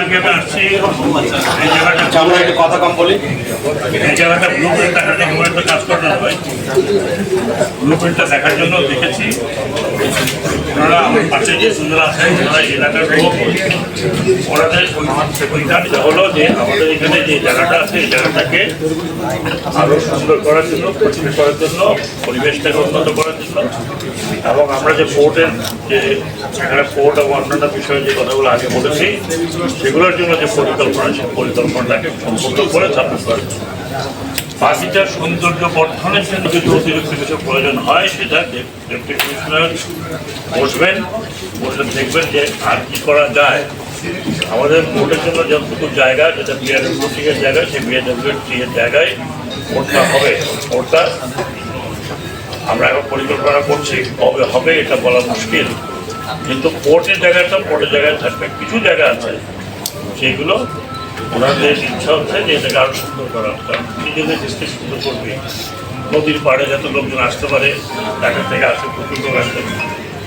আগে আসছি এই জায়গাটা আমরা একটু কথা কম বলি এই জায়গাটা ব্লু প্রিন্ট আমার একটা কাজ করতে হবে ব্লু প্রিন্টটা দেখার জন্য দেখেছি ওনারা আমার পাশে যে সুন্দর আছে ওনারা এলাকার লোক ওনাদের ওইখানটা হলো যে আমাদের এখানে যে জায়গাটা আছে এই জায়গাটাকে আরও সুন্দর করার জন্য করার জন্য পরিবেশটাকে উন্নত করার জন্য এবং আমরা যে পোর্টের যে এখানে পোর্ট এবং অন্যান্য বিষয়ে যে কথাগুলো আগে বলেছি, সেগুলোর জন্য যে পরিকল্পনা, সেই পরিকল্পনাটাকে সম্পূর্ণ করে সাবমিট জন্য বাকিটা সৌন্দর্য বর্ধনের জন্য যদি অতিরিক্ত কিছু প্রয়োজন হয়, সেটা ডেপুটি কমিশনার বসবেন, বসে দেখবেন যে আর কি করা যায়। আমাদের ভোটের জন্য যতটুকু জায়গা, যেটা বিআরডব্লিউ এর জায়গা, সেই বিআরডব্লিউ এর জায়গায় ভোটটা হবে ভোটটা আমরা এখন পরিকল্পনা করছি, কবে হবে এটা বলা মুশকিল। কিন্তু পোর্টের জায়গাটা পোর্টের জায়গায় থাকবে, কিছু জায়গা আছে, সেগুলো ওনাদের ইচ্ছা হচ্ছে যে এটাকে আরও সুন্দর করা কারণ নিজেদের দেশকে সুন্দর করবে নদীর পাড়ে যাতে লোকজন আসতে পারে, ঢাকা থেকে আসে, প্রচুর লোক আসতে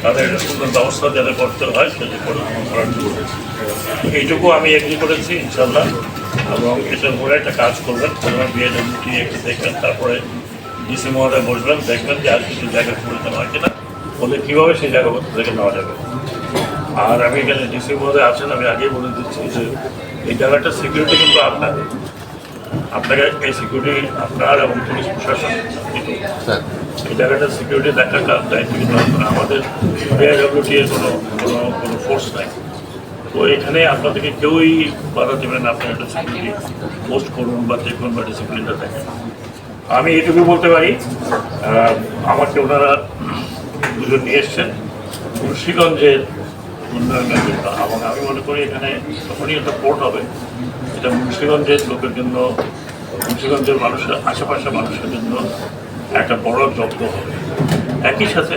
তাদের একটা সুন্দর ব্যবস্থা যাতে করতে হয়, সেটা করার জন্য। এইটুকু আমি এগ্রি করেছি ইনশাল্লাহ এবং এটার উপরে একটা কাজ করবেন প্রথমে বিএডব্লিউটি একটু দেখবেন, তারপরে ডিসি মহোদয় বসবেন, দেখবেন যে আর কিছু জায়গা পরিচালনা হয় কিনা। বলে কীভাবে সেই জায়গাগুলো থেকে নেওয়া যাবে? আর আমি এখানে ডিসি মহোদয় আছেন আমি আগেই বলে দিচ্ছি যে এই জায়গাটার সিকিউরিটি কিন্তু আপনার। আপনাকে এই সিকিউরিটি আপনার এবং পুলিশ প্রশাসন এই জায়গাটার সিকিউরিটি দেখাটা দায়িত্ব কিন্তু আপনার। আমাদের বিআইডব্লিউটি এর কোনো কোনো কোনো ফোর্স নাই। তো এখানে আপনাদেরকে কেউই বাধা দেবেন না আপনি একটা সিকিউরিটি পোস্ট করুন বা দেখুন বা ডিসিপ্লিনটা দেখেন। আমি এটুকু বলতে পারি আমাকে ওনারা দুজন নিয়ে এসছেন। মুন্সিগঞ্জের উন্নয়নের জন্য। এবং আমি মনে করি এখানে তখনই একটা পোর্ট হবে। এটা মুন্সিগঞ্জের লোকের জন্য, মুন্সিগঞ্জের মানুষের আশেপাশে মানুষের জন্য একটা বড় যত্ন হবে। একই সাথে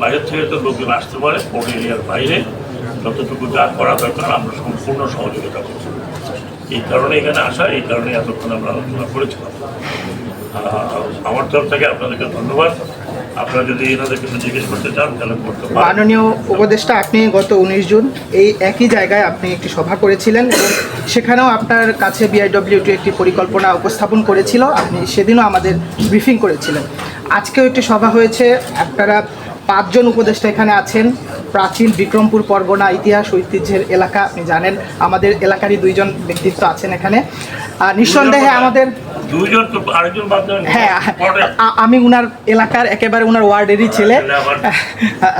বাইরের থেকে তো লোকজন আসতে পারে পোর্ট এরিয়ার বাইরে। যতটুকু যা করা দরকার, আমরা সম্পূর্ণ সহযোগিতা করছি। এই কারণে এখানে আসা, এই কারণে এতক্ষণ আমরা আলোচনা করেছিলাম। আমার তরফ থেকে আপনাদেরকে ধন্যবাদ। আপনারা যদি এনাদের কিছু জিজ্ঞেস করতে চান তাহলে করতে পারেন। মাননীয় উপদেষ্টা আপনি গত উনিশ জুন এই একই জায়গায় আপনি একটি সভা করেছিলেন এবং সেখানেও আপনার কাছে বিআইডব্লিউটি একটি পরিকল্পনা উপস্থাপন করেছিল। আপনি সেদিনও আমাদের ব্রিফিং করেছিলেন। আজকেও একটি সভা হয়েছে। আপনারা পাঁচজন উপদেষ্টা এখানে আছেন। প্রাচীন বিক্রমপুর পরগনা ইতিহাস ঐতিহ্যের এলাকা আপনি জানেন আমাদের এলাকারই দুইজন ব্যক্তিত্ব আছেন এখানে। আহ, নিঃসন্দেহে আমাদের দুইজন তো আরেকজন হ্যাঁ আমি উনার এলাকার একেবারে উনার ওয়ার্ডেরই ছেলে।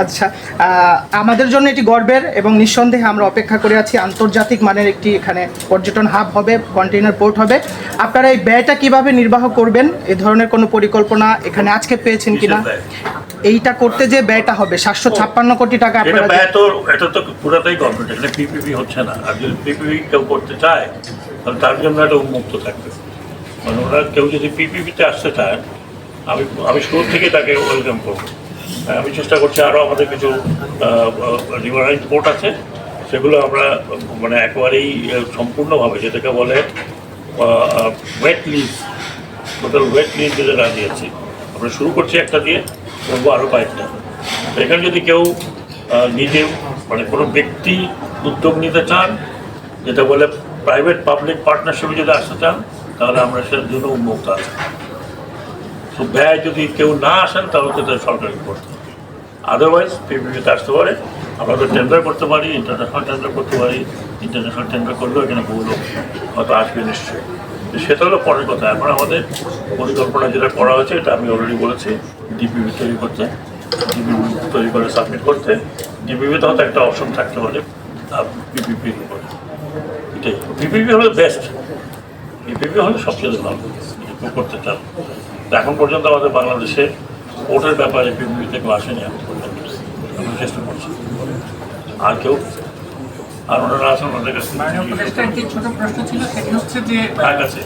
আচ্ছা আমাদের জন্য এটি গর্বের এবং নিঃসন্দেহে আমরা অপেক্ষা করে আছি আন্তর্জাতিক মানের একটি এখানে পর্যটন হাব হবে কন্টেইনার পোর্ট হবে। আপনারা এই ব্যয়টা কীভাবে নির্বাহ করবেন? এ ধরনের কোনো পরিকল্পনা এখানে আজকে পেয়েছেন কিনা? এইটা করতে যে ব্যয়টা হবে সাতশো ছাপ্পান্ন কোটি টাকা এটা আপনারা ব্যয় তো এটা তো পুরাটাই গভর্নমেন্ট এখানে পিপিপি হচ্ছে না। আর যদি পিপিপি কেউ করতে চায় তাহলে তার জন্য একটা উন্মুক্ত থাকবে। মানে ওরা কেউ যদি পিপিপিতে আসতে চায় আমি আমি শুরু থেকে তাকে ওয়েলকাম করব। হ্যাঁ, আমি চেষ্টা করছি আরও আমাদের কিছু রিভারাইন পোর্ট আছে। সেগুলো আমরা মানে একেবারেই সম্পূর্ণভাবে যেটাকে বলে weight loss total weight loss যেটা দিয়েছি আমরা শুরু করছি একটা দিয়ে করব আরও কয়েকটা। এখানে যদি কেউ নিজে মানে কোনো ব্যক্তি উদ্যোগ নিতে চান যেটা বলে প্রাইভেট পাবলিক পার্টনারশিপে যদি আসতে চান তাহলে আমরা সেটার জন্য উন্মুক্ত আছি। তো ব্যয় যদি কেউ না আসেন, তাহলে তো এটা সরকারি করতে হবে। আদারওয়াইজ পিপিপিতে আসতে পারে। আমরা তো টেন্ডার করতে পারি ইন্টারন্যাশনাল টেন্ডার করতে পারি ইন্টারন্যাশনাল টেন্ডার করলেও এখানে বহু লোক হয়তো আসবে নিশ্চয়ই। সেটা হলো পরের কথা। এখন আমাদের পরিকল্পনা যেটা করা হয়েছে, এটা আমি অলরেডি বলেছি ডিপিপি তৈরি করতে ডিপিপি তৈরি করে সাবমিট করতে। ডিপিপিতে হয়তো একটা অপশন থাকতে পারে পিপিপির উপরে। এটাই। পিপিপি হলো বেস্ট পিপিপি হলে সবচেয়ে ভালো। করতে চান। এখন পর্যন্ত আমাদের বাংলাদেশে ভোটের ব্যাপারে বিপিপি থেকে আসেনি এখন পর্যন্ত। চেষ্টা করছি। আর কেউ আর ওনারা আছেন ওনাদের কাছে একটি ছোট প্রশ্ন ছিল সেটি হচ্ছে যে কাছে?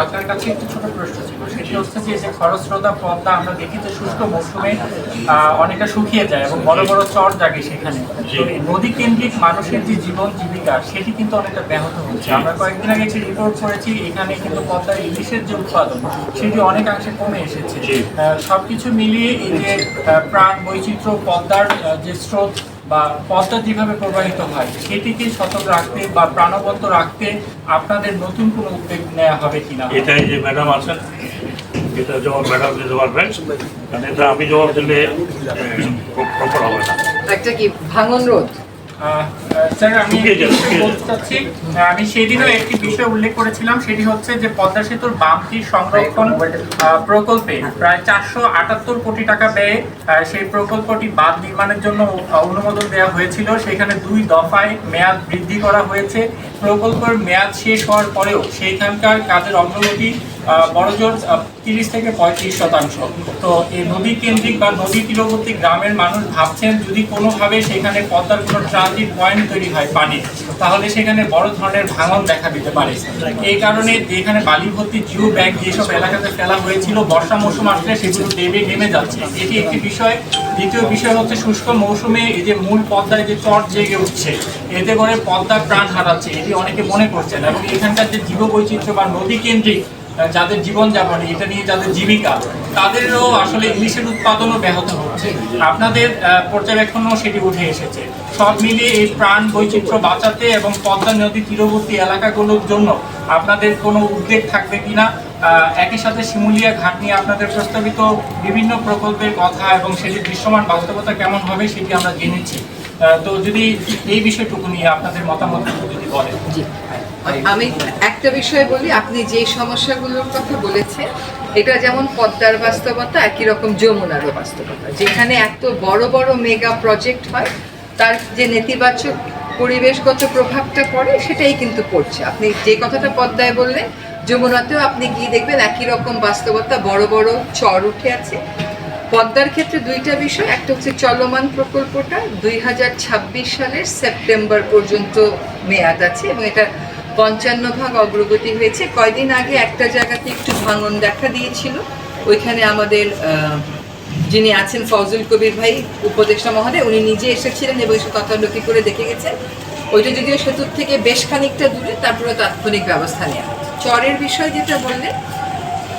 আপনার কাছে একটি ছোট প্রশ্ন ছিল সেটি হচ্ছে যে যে খরস্রোতা পদ্মা আমরা দেখি যে শুষ্ক মৌসুমে অনেকটা শুকিয়ে যায় এবং বড় বড় চর জাগে সেখানে। নদী কেন্দ্রিক মানুষের যে জীবন জীবিকা সেটি কিন্তু অনেকটা ব্যাহত হচ্ছে আমরা কয়েকদিন আগে একটি রিপোর্ট করেছি এখানে কিন্তু পদ্মার ইলিশের যে উৎপাদন সেটি অনেকাংশে কমে এসেছে জি। আহ, সবকিছু মিলিয়ে এই যে প্রাণ বৈচিত্র্য পদ্মার যে স্রোত বা পদ্মা যেভাবে প্রবাহিত হয় সেটিকে সতর্ক রাখতে বা প্রাণবন্ত রাখতে আপনাদের নতুন কোনো উদ্যোগ নেওয়া হবে কিনা? এটাই যে ম্যাডাম আছেন এটা জবাব ম্যাডাম দিতে পারবেন। কারণ এটা আমি জবাব দিলে প্রপার হবে না। একটা কি ভাঙন রোধ? স্যার আমি বলতে চাচ্ছি সেদিনও একটি বিষয় উল্লেখ করেছিলাম সেটি হচ্ছে যে পদ্মা সেতুর বামটি সংরক্ষণ প্রকল্পে প্রায় চারশো আটাত্তর কোটি টাকা ব্যয়ে সেই প্রকল্পটি বাঁধ নির্মাণের জন্য অনুমোদন দেওয়া হয়েছিল। সেখানে দুই দফায় মেয়াদ বৃদ্ধি করা হয়েছে। প্রকল্পের মেয়াদ শেষ হওয়ার পরেও সেইখানকার কাজের অগ্রগতি বড়জোর তিরিশ থেকে পঁয়ত্রিশ শতাংশ। তো এই নদী কেন্দ্রিক বা নদী তীরবর্তী গ্রামের মানুষ ভাবছেন, যদি কোনোভাবে সেখানে পদ্মার কোনো ট্রানজিট পয়েন্ট তৈরি হয় পানির তাহলে সেখানে বড় ধরনের ভাঙন দেখা দিতে পারে। এই কারণে যেখানে বালি ভর্তি জিও ব্যাগ যেসব এলাকাতে ফেলা হয়েছিল, বর্ষা মৌসুম আসলে সেগুলো দেবে নেমে যাচ্ছে। এটি একটি বিষয়। দ্বিতীয় বিষয় হচ্ছে শুষ্ক মৌসুমে এই যে মূল পদ্মায় যে চট জেগে উঠছে, এতে করে পদ্মা প্রাণ হারাচ্ছে, এটি অনেকে মনে করছেন। এবং এখানকার যে জীব বৈচিত্র্য বা নদী কেন্দ্রিক যাদের জীবনযাপন, এটা নিয়ে যাদের জীবিকা, তাদেরও আসলে ইলিশের উৎপাদনও ব্যাহত হচ্ছে। আপনাদের পর্যবেক্ষণেও সেটি উঠে এসেছে। সব মিলিয়ে এই প্রাণ বৈচিত্র্য বাঁচাতে এবং পদ্মা নদী তীরবর্তী এলাকাগুলোর জন্য আপনাদের কোনো উদ্যোগ থাকবে কিনা একই সাথে শিমুলিয়া ঘাট নিয়ে আপনাদের প্রস্তাবিত বিভিন্ন প্রকল্পের কথা এবং সেটির দৃশ্যমান বাস্তবতা কেমন হবে সেটি আমরা জেনেছি। তো যদি এই বিষয়টুকু নিয়ে আপনাদের মতামত যদি বলেন। আমি একটা বিষয় বলি, আপনি যে সমস্যাগুলোর কথা বলেছেন, এটা যেমন পদ্মার বাস্তবতা, একই রকম যমুনারও বাস্তবতা। যেখানে এত বড় বড় মেগা প্রজেক্ট হয়, তার যে নেতিবাচক পরিবেশগত প্রভাবটা পড়ে, সেটাই কিন্তু পড়ছে। আপনি যে কথাটা পদ্মায় বললেন, যমুনাতেও আপনি গিয়ে দেখবেন একই রকম বাস্তবতা, বড় বড় চর উঠে আছে। পদ্মার ক্ষেত্রে দুইটা বিষয়, একটা হচ্ছে চলমান প্রকল্পটা, দুই হাজার ছাব্বিশ সালের সেপ্টেম্বর পর্যন্ত মেয়াদ আছে, এবং এটা পঞ্চান্ন ভাগ অগ্রগতি হয়েছে। কয়দিন আগে একটা জায়গাতে একটু ভাঙন দেখা দিয়েছিল। ওইখানে আমাদের যিনি আছেন ফজল কবির ভাই, উপদেষ্টা মহোদয়, উনি নিজে এসেছিলেন এবং এসে তদারকি করে দেখে গেছেন। ওইটা যদিও সেতুর থেকে বেশ খানিকটা দূরে তারপরে তাৎক্ষণিক ব্যবস্থা নেওয়া চরের বিষয় যেটা বললেন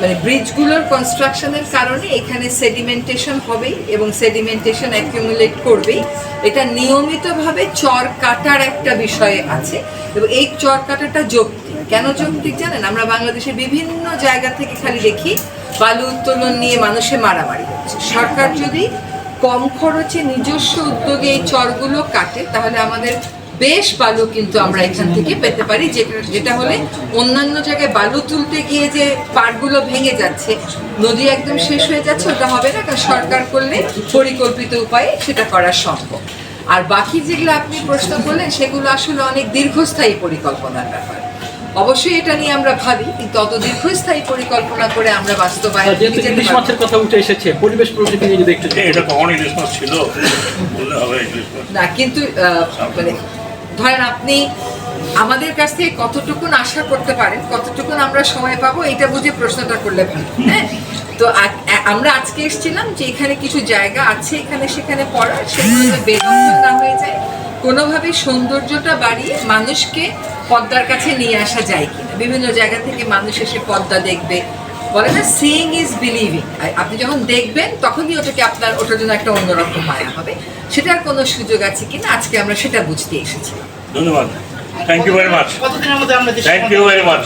মানে ব্রিজগুলোর কনস্ট্রাকশনের কারণে এখানে সেডিমেন্টেশন হবেই এবং সেডিমেন্টেশন অ্যাকিউমুলেট করবেই। এটা নিয়মিতভাবে চর কাটার একটা বিষয় আছে এবং এই চর কাটাটা যৌক্তিক। কেন যৌক্তিক জানেন? আমরা বাংলাদেশের বিভিন্ন জায়গা থেকে খালি দেখি, বালু উত্তোলন নিয়ে মানুষে মারামারি হচ্ছে। সরকার যদি কম খরচে নিজস্ব উদ্যোগে এই চরগুলো কাটে, তাহলে আমাদের বেশ বালু কিন্তু আমরা এখান থেকে পেতে পারি যেটা যেটা হলে অন্যান্য জায়গায় বালু তুলতে গিয়ে যে পাড়গুলো ভেঙে যাচ্ছে নদী একদম শেষ হয়ে যাচ্ছে ওটা হবে না কারণ সরকার করলে পরিকল্পিত উপায়ে সেটা করা সম্ভব। আর বাকি যেগুলো আপনি প্রশ্ন করলেন সেগুলো আসলে অনেক দীর্ঘস্থায়ী পরিকল্পনার ব্যাপার। অবশ্যই এটা নিয়ে আমরা ভাবি কিন্তু অত দীর্ঘস্থায়ী পরিকল্পনা করে আমরা বাস্তবায়ন যেতে ইলিশ মাছের কথা উঠে এসেছে পরিবেশ প্রকৃতি নিয়ে যদি একটু এটা কখন ইলিশ মাছ ছিল না কিন্তু আহ, মানে ধরেন আপনি আমাদের কাছ থেকে কতটুকুন আশা করতে পারেন, কতটুকুন আমরা সময় পাবো এটা বুঝে প্রশ্নটা করলে ভালো হ্যাঁ? তো আমরা আজকে এসেছিলাম যে এখানে কিছু জায়গা আছে এখানে সেখানে পড়ার, সেগুলো বেদখল না হয়ে যায়। কোনোভাবে সৌন্দর্যটা বাড়িয়ে মানুষকে পদ্মার কাছে নিয়ে আসা যায় কিনা। বিভিন্ন জায়গা থেকে মানুষ এসে পদ্মা দেখবে। বলে না সিইং ইজ বিলিভিং আপনি যখন দেখবেন, তখনই ওটাকে আপনার, ওটার জন্য একটা অন্যরকম মায়া হবে। সেটার কোনো সুযোগ আছে কিনা, আজকে আমরা সেটা বুঝতে এসেছি। ধন্যবাদ। থ্যাংক ইউ ভেরি মাচ কতদিনের মধ্যে আমরা থ্যাংক ইউ ভেরি মাচ